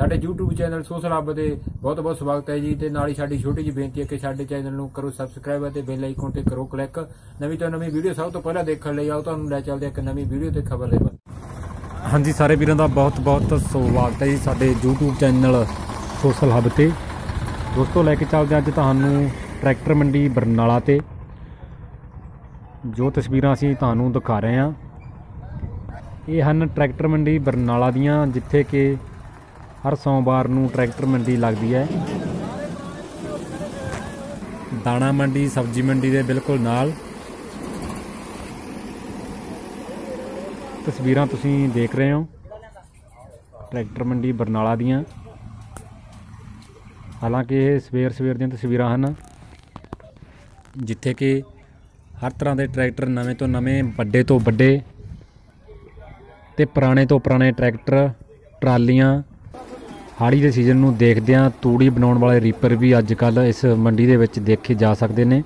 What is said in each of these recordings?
ਸਾਡੇ YouTube channel social ਹੱਬ ਦੇ ਬਹੁਤ ਬਹੁਤ ਸਵਾਗਤ ਹੈ ਜੀ ਤੇ ਨਾਲ ਹੀ ਸਾਡੀ ਛੋਟੀ ਜਿਹੀ ਬੇਨਤੀ ਹੈ ਕਿ ਸਾਡੇ ਚੈਨਲ ਨੂੰ ਕਰੋ ਸਬਸਕ੍ਰਾਈਬ ਅਤੇ ਬੈਲ ਆਈਕਨ ਤੇ ਕਰੋ ਕਲਿੱਕ ਨਵੀਂ ਤੋਂ ਨਵੀਂ ਵੀਡੀਓ ਸਭ ਤੋਂ ਪਹਿਲਾਂ ਦੇਖਣ ਲਈ ਆਓ, ਤੁਹਾਨੂੰ ਲੈ ਚੱਲਦੇ ਹਾਂ ਇੱਕ ਨਵੀਂ ਵੀਡੀਓ ਤੇ ਖਬਰ ਦੇ ਹਾਂਜੀ, ਸਾਰੇ ਵੀਰਾਂ ਦਾ ਬਹੁਤ-ਬਹੁਤ ਸਵਾਗਤ ਹੈ ਜੀ ਸਾਡੇ YouTube ਚੈਨਲ ਸੋਸ਼ਲ ਹੱਬ ਤੇ। ਦੋਸਤੋ, ਲੈ ਕੇ ਚੱਲਦੇ ਹਾਂ ਅੱਜ ਤੁਹਾਨੂੰ ਟਰੈਕਟਰ ਮੰਡੀ ਬਰਨਾਲਾ ਤੇ। ਜੋ ਤਸਵੀਰਾਂ ਅਸੀਂ ਤੁਹਾਨੂੰ ਦਿਖਾ ਰਹੇ ਹਾਂ, ਇਹ ਹਨ ਟਰੈਕਟਰ ਮੰਡੀ ਬਰਨਾਲਾ ਦੀਆਂ, ਜਿੱਥੇ ਕਿ ਹਰ ਸੋਮਵਾਰ ਨੂੰ ਟਰੈਕਟਰ ਮੰਡੀ ਲੱਗਦੀ ਹੈ। ਦਾਣਾ ਮੰਡੀ, ਸਬਜ਼ੀ ਮੰਡੀ ਦੇ ਬਿਲਕੁਲ ਨਾਲ। ਤਸਵੀਰਾਂ ਤੁਸੀਂ ਦੇਖ ਰਹੇ ਹੋ। ਟਰੈਕਟਰ ਮੰਡੀ ਬਰਨਾਲਾ ਦੀਆਂ। ਹਾਲਾਂਕਿ ਇਹ ਸਵੇਰ ਸਵੇਰ ਦੀਆਂ ਤਸਵੀਰਾਂ ਹਨ, ਜਿੱਥੇ ਕਿ ਹਰ ਤਰ੍ਹਾਂ ਦੇ ਟਰੈਕਟਰ ਨਵੇਂ ਤੋਂ ਨਵੇਂ, ਵੱਡੇ ਤੋਂ ਵੱਡੇ ਤੇ ਪੁਰਾਣੇ ਤੋਂ ਪੁਰਾਣੇ ਟਰੈਕਟਰ, ਟਰਾਲੀਆਂ ਹਾੜੀ ਦੇ ਸੀਜ਼ਨ ਨੂੰ ਦੇਖਦਿਆਂ ਤੂੜੀ ਬਣਾਉਣ ਵਾਲੇ ਰੀਪਰ ਵੀ ਅੱਜ ਕੱਲ ਇਸ ਮੰਡੀ ਦੇ ਵਿੱਚ ਦੇਖੇ ਜਾ ਸਕਦੇ ਨੇ।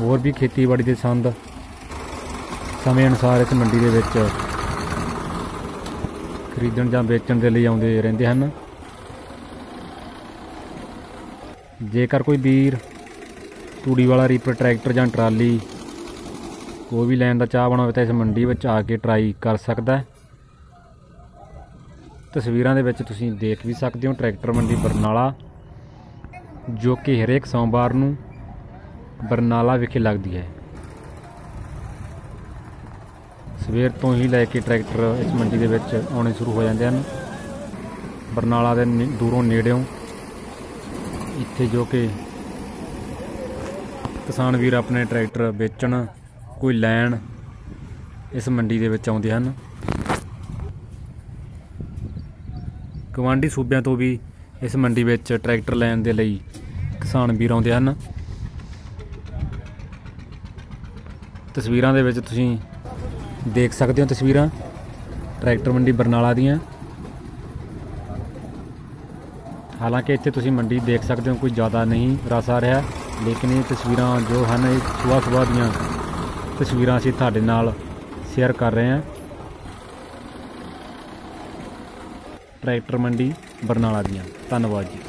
ਹੋਰ ਵੀ ਖੇਤੀਬਾੜੀ ਦੇ ਸੰਦ ਸਮੇਂ ਅਨੁਸਾਰ ਇਸ ਮੰਡੀ ਦੇ ਵਿੱਚ ਖਰੀਦਣ ਜਾਂ ਵੇਚਣ ਦੇ ਲਈ ਆਉਂਦੇ ਰਹਿੰਦੇ ਹਨ। ਜੇਕਰ ਕੋਈ ਵੀਰ ਤੂੜੀ ਵਾਲਾ ਰੀਪਰ ਟਰੈਕਟਰ ਜਾਂ ਟਰਾਲੀ ਕੋਈ ਵੀ ਲੈਣ ਦਾ ਚਾਹ ਹੋਵੇ ਤਾਂ ਇਸ ਮੰਡੀ ਵਿੱਚ ਆ ਕੇ ਟਰਾਈ ਕਰ ਸਕਦਾ ਹੈ। ਤਸਵੀਰਾਂ ਦੇ ਵਿੱਚ ਤੁਸੀਂ ਦੇਖ ਵੀ ਸਕਦੇ ਹੋ ਟਰੈਕਟਰ ਮੰਡੀ ਬਰਨਾਲਾ, ਜੋ ਕਿ ਹਰੇਕ ਸੋਮਵਾਰ ਨੂੰ ਬਰਨਾਲਾ ਵਿਖੇ ਲੱਗਦੀ ਹੈ। ਸਵੇਰ ਤੋਂ ਹੀ ਲੈ ਕੇ ਟਰੈਕਟਰ ਇਸ ਮੰਡੀ ਦੇ ਵਿੱਚ ਆਉਣੇ ਸ਼ੁਰੂ ਹੋ ਜਾਂਦੇ ਹਨ। ਬਰਨਾਲਾ ਦੇ ਨੇ- ਦੂਰੋਂ ਨੇੜਿਓਂ ਇੱਥੇ ਜੋ ਕਿ ਕਿਸਾਨ ਵੀਰ ਆਪਣੇ ਟਰੈਕਟਰ ਵੇਚਣ, ਕੋਈ ਲੈਣ ਇਸ ਮੰਡੀ ਦੇ ਵਿੱਚ ਆਉਂਦੇ ਹਨ। ਗਵਾਂਢੀ ਸੂਬਿਆਂ ਤੋਂ ਵੀ ਇਸ ਮੰਡੀ ਵਿੱਚ ਟਰੈਕਟਰ ਲੈਣ ਦੇ ਲਈ ਕਿਸਾਨ ਵੀਰ ਆਉਂਦੇ ਹਨ। ਤਸਵੀਰਾਂ ਦੇ ਵਿੱਚ ਤੁਸੀਂ ਦੇਖ ਸਕਦੇ ਹੋ ਤਸਵੀਰਾਂ। ਟਰੈਕਟਰ ਮੰਡੀ ਬਰਨਾਲਾ ਦੀਆਂ। ਹਾਲਾਂਕਿ ਇੱਥੇ ਤੁਸੀਂ ਮੰਡੀ ਦੇਖ ਸਕਦੇ ਹੋ, ਕੋਈ ਜ਼ਿਆਦਾ ਨਹੀਂ ਰਸ ਆ ਰਿਹਾ, ਲੇਕਿਨ ਇਹ ਤਸਵੀਰਾਂ ਜੋ ਹਨ, ਇਹ ਸੁਬਾਹ ਸੁਬਾਹ ਦੀਆਂ ਤਸਵੀਰਾਂ ਅਸੀਂ ਤੁਹਾਡੇ ਨਾਲ ਸ਼ੇਅਰ ਕਰ ਰਹੇ ਹਾਂ। ਟਰੈਕਟਰ ਮੰਡੀ ਬਰਨਾਲਾ ਦੀਆਂ। ਧੰਨਵਾਦ ਜੀ।